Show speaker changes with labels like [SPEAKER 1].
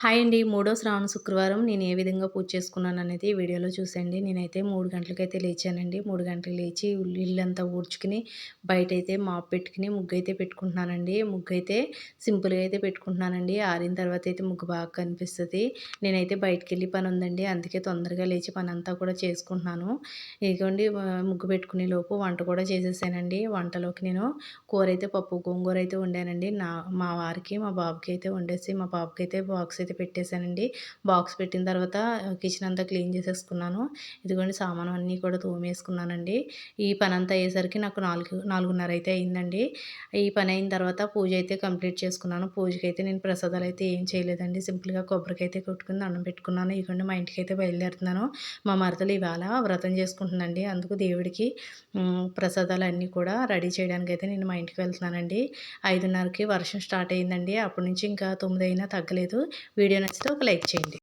[SPEAKER 1] Hi అండి. మూడో శ్రావణ శుక్రవారం. నేను ఏ విధంగా పూజ చేసుకున్నాను అనేది వీడియోలో చూసండి నేనైతే మూడు గంటలకైతే లేచానండి. మూడు గంటలకు లేచి ఇల్లంతా ఊడ్చుకుని బయట అయితే మాప్ పెట్టుకుని ముగ్గు అయితే పెట్టుకుంటున్నానండి. ముగ్గు అయితే సింపుల్గా అయితే పెట్టుకుంటున్నానండి. ఆరిన తర్వాత అయితే ముగ్గు బాగా కనిపిస్తుంది. నేనైతే బయటకు వెళ్ళి పని ఉందండి అందుకే తొందరగా లేచి పని అంతా కూడా చేసుకుంటున్నాను. ఇదిగోండి ముగ్గు పెట్టుకునే లోపు వంట కూడా చేసేసానండి. వంటలోకి నేను కూర అయితే పప్పు గోంగూర అయితే వండానండి. నా మా వారికి మా బాబుకి అయితే వండేసి మా బాబుకి అయితే బాక్స్ అయితే పెట్టేశానండి. బాక్స్ పెట్టిన తర్వాత కిచెన్ అంతా క్లీన్ చేసేసుకున్నాను. ఇదిగోండి సామాను అన్నీ కూడా తోమేసుకున్నానండి. ఈ పని అంతా అయ్యేసరికి నాకు నాలుగు నాలుగున్నర అయితే అయిందండి. ఈ పని అయిన తర్వాత పూజ అయితే కంప్లీట్ చేసుకున్నాను. పూజకి అయితే నేను ప్రసాదాలు అయితే ఏం చేయలేదండి. సింపుల్గా కొబ్బరికి అయితే కొట్టుకుని దండం పెట్టుకున్నాను. ఇదిగోండి మా ఇంటికి అయితే బయలుదేరుతున్నాను. మా మరదలు ఇవాళ వ్రతం చేసుకుంటుందండి అందుకు దేవుడికి ప్రసాదాలు అన్నీ కూడా రెడీ చేయడానికి అయితే నేను మా ఇంటికి వెళ్తున్నానండి. ఐదున్నరకి వర్షం స్టార్ట్ అయిందండి అప్పటి నుంచి ఇంకా తొమ్మిది అయినా తగ్గలేదు. వీడియో నచ్చితే ఒక లైక్ చేయండి.